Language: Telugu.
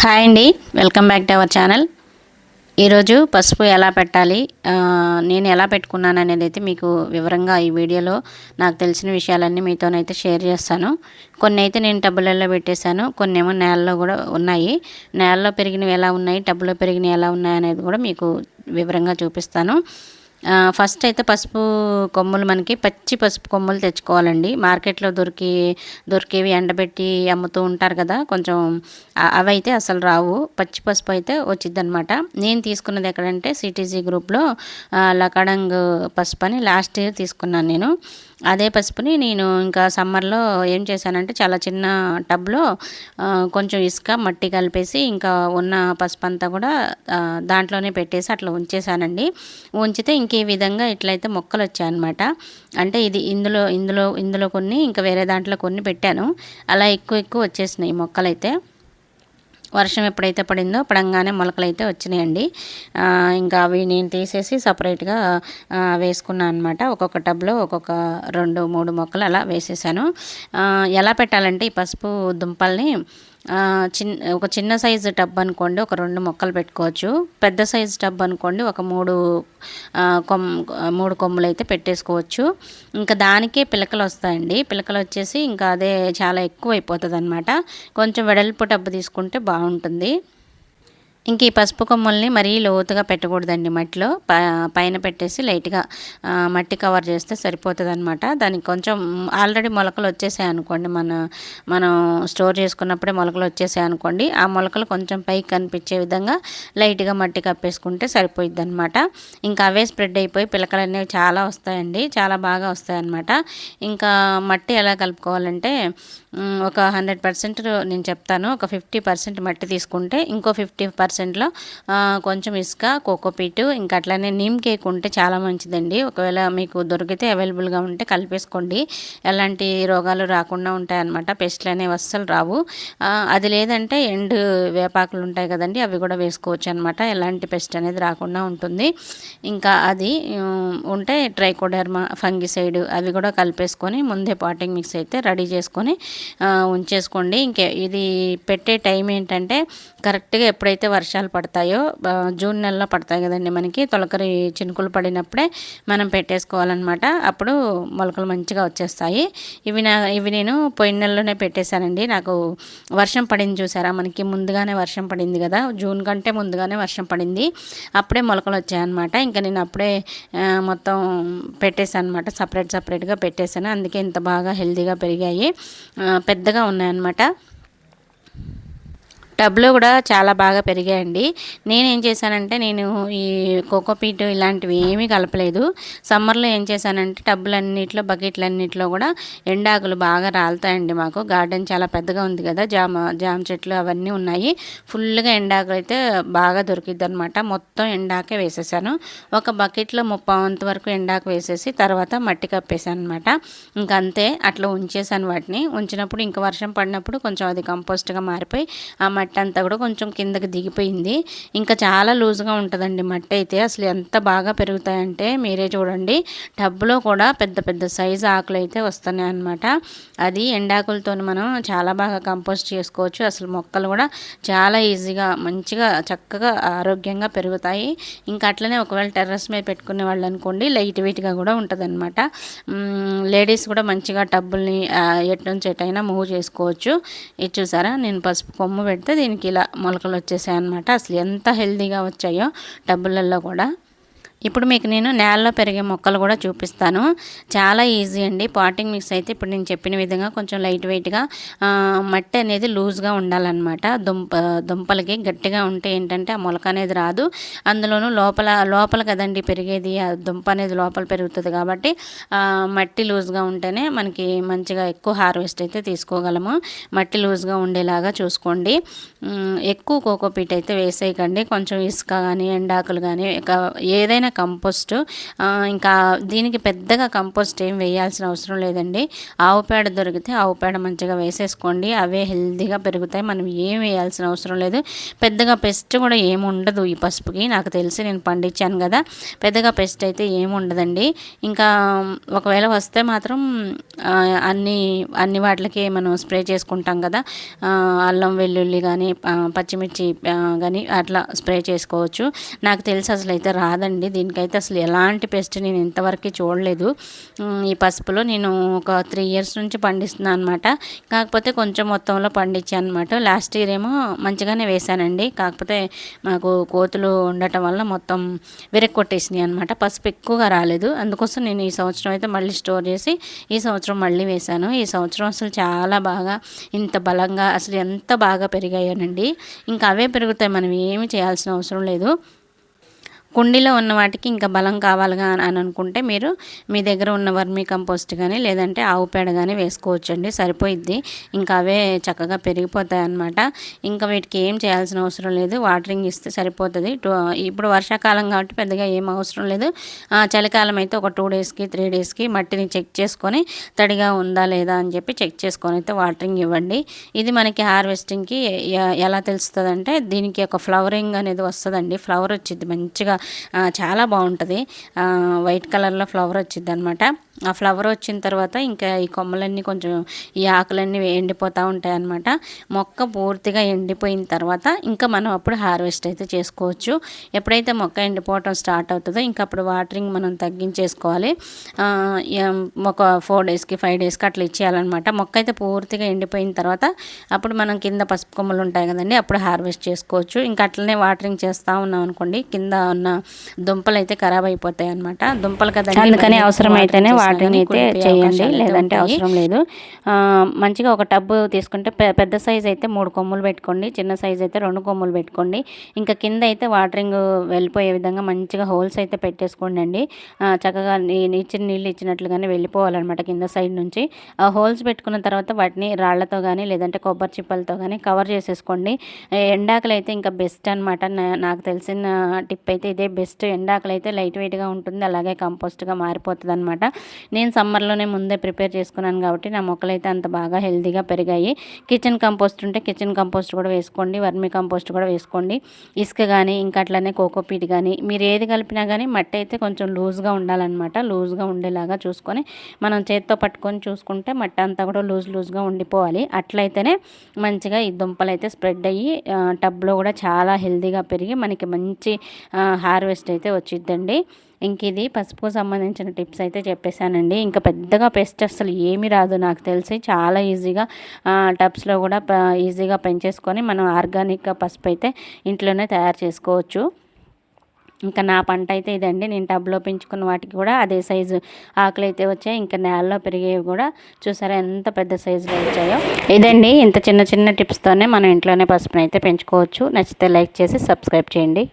హాయ్ అండి. Welcome back to our channel. ఈరోజు పసుపు ఎలా పెట్టాలి? నేను ఎలా పెట్టుకున్నాను అనేది అయితే మీకు వివరంగా ఈ వీడియోలో నాకు తెలిసిన విషయాలన్నీ మీతోనైతే షేర్ చేస్తాను. కొన్ని అయితే నేను టబ్బులలో పెట్టేశాను. కొన్ని ఏమో నేలలో కూడా ఉన్నాయి. నేలలో పెరిగినవి ఎలా ఉన్నాయి? టబ్బులో పెరిగినవి ఎలా ఉన్నాయి అనేది కూడా మీకు వివరంగా చూపిస్తాను. ఫస్ట్ అయితే పసుపు కొమ్ములు మనకి పచ్చి పసుపు కొమ్ములు తెచ్చుకోవాలండి. మార్కెట్లో దొరికి దొరికేవి ఎండబెట్టి అమ్ముతూ ఉంటారు కదా కొంచెం అవైతే అవి అయితే అసలు రావు. పచ్చి పసుపు అయితే వచ్చింది అనమాట నేను తీసుకున్నది ఎక్కడంటే సిటీజీ గ్రూప్లో లకడంగ్ పసుపు అని లాస్ట్ ఇయర్ తీసుకున్నాను నేను. అదే పసుపుని నేను ఇంకా సమ్మర్లో ఏం చేశానంటే చాలా చిన్న టబ్లో కొంచెం ఇసుక మట్టి కలిపేసి ఇంకా ఉన్న పసుపు అంతా కూడా దాంట్లోనే పెట్టేసి అట్లా ఉంచేసానండి ఉంచితే ఇంక ఈ విధంగా ఇట్లయితే మొక్కలు వచ్చాయన్నమాట. అంటే ఇది ఇందులో ఇందులో ఇందులో కొన్ని ఇంకా వేరే దాంట్లో కొన్ని పెట్టాను. అలా ఎక్కువ ఎక్కువ వచ్చేసినాయి మొక్కలైతే. వర్షం ఎప్పుడైతే పడిందో పడంగానే మొలకలు అయితే వచ్చినాయండి ఇంకా అవి నేను తీసేసి సపరేట్గా వేసుకున్నాను అనమాట ఒక్కొక్క టబ్లో ఒక్కొక్క రెండు మూడు మొక్కలు అలా వేసేసాను. ఎలా పెట్టాలంటే ఈ పసుపు దుంపల్ని చిన్న ఒక చిన్న సైజు టబ్ అనుకోండి ఒక రెండు మొక్కలు పెట్టుకోవచ్చు. పెద్ద సైజు టబ్ అనుకోండి ఒక మూడు కొమ్ మూడు కొమ్ములు అయితే పెట్టేసుకోవచ్చు. ఇంకా దానికే పిలకలు వస్తాయండి. పిలకలు వచ్చేసి ఇంకా అదే చాలా ఎక్కువ అయిపోతుంది అనమాట కొంచెం వెడల్పు టబ్ తీసుకుంటే బాగుంటుంది. ఇంక ఈ పసుపు కొమ్మల్ని మరీ లోతుగా పెట్టకూడదండి మట్టిలో. ప పైన పెట్టేసి లైట్గా మట్టి కవర్ చేస్తే సరిపోతుంది అనమాట దానికి కొంచెం ఆల్రెడీ మొలకలు వచ్చేసాయి అనుకోండి. మన మనం స్టోర్ చేసుకున్నప్పుడే మొలకలు వచ్చేసాయి అనుకోండి. ఆ మొలకలు కొంచెం పైకి కనిపించే విధంగా లైట్గా మట్టి కప్పేసుకుంటే సరిపోయిద్ది అనమాట ఇంకా అవే స్ప్రెడ్ అయిపోయి పిలకలు అనేవి చాలా వస్తాయండి. చాలా బాగా వస్తాయి అనమాట ఇంకా మట్టి ఎలా కలుపుకోవాలంటే ఒక హండ్రెడ్ పర్సెంట్ నేను చెప్తాను. ఒక ఫిఫ్టీ పర్సెంట్ మట్టి తీసుకుంటే ఇంకో ఫిఫ్టీ పర్సెంట్ పర్సెంట్లో కొంచెం ఇసుక కోకోపీటు ఇంకా అట్లనే నీమ్ కేక్ ఉంటే చాలా మంచిదండి. ఒకవేళ మీకు దొరికితే అవైలబుల్గా ఉంటే కలిపేసుకోండి. ఎలాంటి రోగాలు రాకుండా ఉంటాయన్నమాట. పెస్ట్లు అనేవి అస్సలు రావు. అది లేదంటే ఎండు వేపాకులు ఉంటాయి కదండి అవి కూడా వేసుకోవచ్చు అనమాట ఎలాంటి పెస్ట్ అనేది రాకుండా ఉంటుంది. ఇంకా అది ఉంటే ట్రైకోడర్మా ఫంగిసైడ్ అవి కూడా కలిపేసుకొని ముందే పాటింగ్ మిక్స్ అయితే రెడీ చేసుకొని ఉంచేసుకోండి. ఇంకే ఇది పెట్టే టైం ఏంటంటే కరెక్ట్గా ఎప్పుడైతే వర్షాలు పడతాయో జూన్ నెలలో పడతాయి కదండి మనకి. తొలకరి చినుకులు పడినప్పుడే మనం పెట్టేసుకోవాలన్నమాట. అప్పుడు మొలకలు మంచిగా వచ్చేస్తాయి. ఇవి నా ఇవి నేను పోయిన నెలలోనే పెట్టేశానండి. నాకు వర్షం పడింది చూసారా? మనకి ముందుగానే వర్షం పడింది కదా. జూన్ కంటే ముందుగానే వర్షం పడింది. అప్పుడే మొలకలు వచ్చాయన్నమాట. ఇంకా నేను అప్పుడే మొత్తం పెట్టేశాను అనమాట సపరేట్ సపరేట్గా పెట్టేశాను. అందుకే ఇంత బాగా హెల్తీగా పెరిగాయి. పెద్దగా ఉన్నాయన్నమాట. టబ్లో కూడా చాలా బాగా పెరిగాయండి. నేనేం చేశానంటే నేను ఈ కోకోపీట్ ఇలాంటివి ఏమీ కలపలేదు. సమ్మర్లో ఏం చేశానంటే టబ్బులన్నిట్లో బకెట్లన్నిట్లో కూడా ఎండాకులు బాగా రాలుతాయండి మాకు. గార్డెన్ చాలా పెద్దగా ఉంది కదా జామ జామ చెట్లు అవన్నీ ఉన్నాయి. ఫుల్గా ఎండాకులు అయితే బాగా దొరికిద్ది అనమాట మొత్తం ఎండాకే వేసేసాను. ఒక బకెట్లో ముప్పావంత వరకు ఎండాకు వేసేసి తర్వాత మట్టి కప్పేసాను అనమాట ఇంకంతే అంతే అట్లా ఉంచేసాను వాటిని. ఉంచినప్పుడు ఇంకా వర్షం పడినప్పుడు కొంచెం అది కంపోస్ట్గా మారిపోయి ఆ మట్టి మట్టి అంతా కూడా కొంచెం కిందకి దిగిపోయింది. ఇంకా చాలా లూజ్గా ఉంటుందండి మట్టి అయితే. అసలు ఎంత బాగా పెరుగుతాయంటే మీరే చూడండి. టబ్లో కూడా పెద్ద పెద్ద సైజు ఆకులు అయితే వస్తున్నాయి అనమాట అది ఎండాకులతో మనం చాలా బాగా కంపోస్ట్ చేసుకోవచ్చు. అసలు మొక్కలు కూడా చాలా ఈజీగా మంచిగా చక్కగా ఆరోగ్యంగా పెరుగుతాయి. ఇంకా అట్లనే ఒకవేళ టెర్రస్ మీద పెట్టుకునే వాళ్ళు అనుకోండి లైట్ వెయిట్గా కూడా ఉంటుందన్నమాట. లేడీస్ కూడా మంచిగా టబ్బుల్ని ఎటు నుంచి ఎటైనా మూవ్ చేసుకోవచ్చు. ఇది చూసారా? నేను పసుపు కొమ్ము పెడితే దీనికి ఇలా మొలకలు వచ్చేసాయి అనమాట అసలు ఎంత హెల్తీగా వచ్చాయో టబ్బులలో కూడా. ఇప్పుడు మీకు నేను నేలలో పెరిగే మొక్కలు కూడా చూపిస్తాను. చాలా ఈజీ అండి. పాటింగ్ మిక్స్ అయితే ఇప్పుడు నేను చెప్పిన విధంగా కొంచెం లైట్ వెయిట్గా మట్టి అనేది లూజ్గా ఉండాలన్నమాట. దుంప దుంపలకి గట్టిగా ఉంటే ఏంటంటే ఆ మొలక అనేది రాదు. అందులోనూ లోపల లోపల కదండి పెరిగేది ఆ దుంప అనేది లోపల పెరుగుతుంది కాబట్టి మట్టి లూజ్గా ఉంటేనే మనకి మంచిగా ఎక్కువ హార్వెస్ట్ అయితే తీసుకోగలము. మట్టి లూజ్గా ఉండేలాగా చూసుకోండి. ఎక్కువ కోకోపీట్ అయితే వేసేయకండి. కొంచెం ఇసుక కానీ ఎండాకులు కానీ ఏదైనా స్వచ్ఛమైన కంపోస్ట్ ఇంకా దీనికి పెద్దగా కంపోస్ట్ ఏం వేయాల్సిన అవసరం లేదండి. ఆవు పేడ దొరికితే ఆవు పేడ మంచిగా వేసేసుకోండి. అవే హెల్తీగా పెరుగుతాయి. మనం ఏం వేయాల్సిన అవసరం లేదు. పెద్దగా పెస్ట్ కూడా ఏముండదు ఈ పసుపుకి. నాకు తెలిసి నేను పండించాను కదా. పెద్దగా పెస్ట్ అయితే ఏముండదండి ఇంకా ఒకవేళ వస్తే మాత్రం అన్ని అన్ని వాటికి మనం స్ప్రే చేసుకుంటాం కదా. అల్లం వెల్లుల్లి కానీ పచ్చిమిర్చి కానీ అట్లా స్ప్రే చేసుకోవచ్చు. నాకు తెలిసి అసలు అయితే రాదండి. దీనికైతే అసలు ఎలాంటి పెస్ట్ నేను ఇంతవరకు చూడలేదు. ఈ పసుపులో నేను ఒక త్రీ ఇయర్స్ నుంచి పండిస్తున్నాను అనమాట కాకపోతే కొంచెం మొత్తంలో పండించాను అనమాట లాస్ట్ ఇయర్ ఏమో మంచిగానే వేశానండి. కాకపోతే మాకు కోతులు ఉండటం వల్ల మొత్తం విరక్కొట్టేసినాయి అనమాట పసుపు ఎక్కువగా రాలేదు. అందుకోసం నేను ఈ సంవత్సరం అయితే మళ్ళీ స్టోర్ చేసి ఈ సంవత్సరం మళ్ళీ వేశాను. ఈ సంవత్సరం అసలు చాలా బాగా ఇంత బలంగా అసలు ఎంత బాగా పెరిగాయనండి. ఇంకా అవే పెరుగుతాయి. మనం ఏమి చేయాల్సిన అవసరం లేదు. కుండీలో ఉన్న వాటికి ఇంకా బలం కావాలిగా అని అనుకుంటే మీరు మీ దగ్గర ఉన్న వర్మీ కంపోస్ట్ కానీ లేదంటే ఆవు పేడ కానీ వేసుకోవచ్చండి. సరిపోయిద్ది. ఇంకా అవే చక్కగా పెరిగిపోతాయి అన్నమాట ఇంకా వీటికి ఏం చేయాల్సిన అవసరం లేదు. వాటరింగ్ ఇస్తే సరిపోతుంది. ఇప్పుడు వర్షాకాలం కాబట్టి పెద్దగా ఏం అవసరం లేదు. చలికాలం అయితే ఒక టూ డేస్కి త్రీ డేస్కి మట్టిని చెక్ చేసుకొని తడిగా ఉందా లేదా అని చెప్పి చెక్ చేసుకొని అయితే వాటరింగ్ ఇవ్వండి. ఇది మనకి హార్వెస్టింగ్కి ఎలా తెలుస్తుంది అంటే దీనికి ఒక ఫ్లవరింగ్ అనేది వస్తుందండి. ఫ్లవర్ వచ్చింది మంచిగా చాలా బాగుంటుంది. వైట్ కలర్లో ఫ్లవర్ వచ్చింది అనమాట ఆ ఫ్లవర్ వచ్చిన తర్వాత ఇంకా ఈ కొమ్మలన్నీ కొంచెం ఈ ఆకులన్నీ ఎండిపోతూ ఉంటాయి అనమాట మొక్క పూర్తిగా ఎండిపోయిన తర్వాత ఇంకా మనం అప్పుడు హార్వెస్ట్ అయితే చేసుకోవచ్చు. ఎప్పుడైతే మొక్క ఎండిపోవటం స్టార్ట్ అవుతుందో ఇంకా అప్పుడు వాటరింగ్ మనం తగ్గించేసుకోవాలి. ఒక ఫోర్ డేస్కి ఫైవ్ డేస్కి అట్లా ఇచ్చేయాలన్నమాట. మొక్క అయితే పూర్తిగా ఎండిపోయిన తర్వాత అప్పుడు మనం కింద పసుపు కొమ్మలు ఉంటాయి కదండి అప్పుడు హార్వెస్ట్ చేసుకోవచ్చు. ఇంకా అట్లనే వాటరింగ్ చేస్తూ ఉన్నాం అనుకోండి కింద ఉన్న దుంపలు అయితే ఖరాబ్ అయిపోతాయి అనమాట దుంపలు కదా అందుకని అవసరమైతేనే వాటరింగ్ అయితే చేయండి లేదంటే అవసరం లేదు. మంచిగా ఒక టబ్బు తీసుకుంటే పెద్ద సైజ్ అయితే మూడు కొమ్ములు పెట్టుకోండి చిన్న సైజ్ అయితే రెండు కొమ్ములు పెట్టుకోండి. ఇంకా కింద అయితే వాటరింగ్ వెళ్ళిపోయే విధంగా మంచిగా హోల్స్ అయితే పెట్టేసుకోండి అండి చక్కగా ఇచ్చిన నీళ్ళు ఇచ్చినట్లుగానే వెళ్ళిపోవాలన్నమాట కింద సైడ్ నుంచి. ఆ హోల్స్ పెట్టుకున్న తర్వాత వాటిని రాళ్ళతో కానీ లేదంటే కొబ్బరి చిప్పలతో కానీ కవర్ చేసేసుకోండి. ఎండాకలు అయితే ఇంకా బెస్ట్ అనమాట నాకు తెలిసిన టిప్ అయితే ఇదే బెస్ట్. ఎండాకలు అయితే లైట్ వెయిట్గా ఉంటుంది. అలాగే కంపోస్ట్గా మారిపోతుంది అనమాట నేను సమ్మర్లోనే ముందే ప్రిపేర్ చేసుకున్నాను కాబట్టి నా మొక్కలు అయితే అంత బాగా హెల్తీగా పెరిగాయి. కిచెన్ కంపోస్ట్ ఉంటే కిచెన్ కంపోస్ట్ కూడా వేసుకోండి. వర్మి కంపోస్ట్ కూడా వేసుకోండి. ఇసుక కానీ ఇంకా అట్లనే కోకోపీట్ కానీ మీరు ఏది కలిపినా కానీ మట్టి అయితే కొంచెం లూజ్గా ఉండాలన్నమాట. లూజ్గా ఉండేలాగా చూసుకొని మనం చేత్తో పట్టుకొని చూసుకుంటే మట్టి అంతా కూడా లూజ్ లూజ్గా ఉండిపోవాలి. అట్లయితేనే మంచిగా ఈ దుంపలు అయితే స్ప్రెడ్ అయ్యి టబ్లో కూడా చాలా హెల్తీగా పెరిగి మనకి మంచి హార్వెస్ట్ అయితే వచ్చిద్దండి. ఇంక ఇది పసుపు సంబంధించిన టిప్స్ అయితే చెప్పేశానండి. ఇంకా పెద్దగా పెస్ట్ అసలు ఏమీ రాదు నాకు తెలిసి. చాలా ఈజీగా టబ్స్లో కూడా ఈజీగా పెంచేసుకొని మనం ఆర్గానిక్గా పసుపు అయితే ఇంట్లోనే తయారు చేసుకోవచ్చు. ఇంకా నా పంట అయితే ఇదండి. నేను టబ్లో పెంచుకున్న వాటికి కూడా అదే సైజు ఆకులు అయితే వచ్చాయి. ఇంకా నేలలో పెరిగేవి కూడా చూసారా ఎంత పెద్ద సైజులో వచ్చాయో. ఇదండి. ఇంత చిన్న చిన్న టిప్స్తోనే మనం ఇంట్లోనే పసుపుని అయితే పెంచుకోవచ్చు. నచ్చితే లైక్ చేసి సబ్స్క్రైబ్ చేయండి.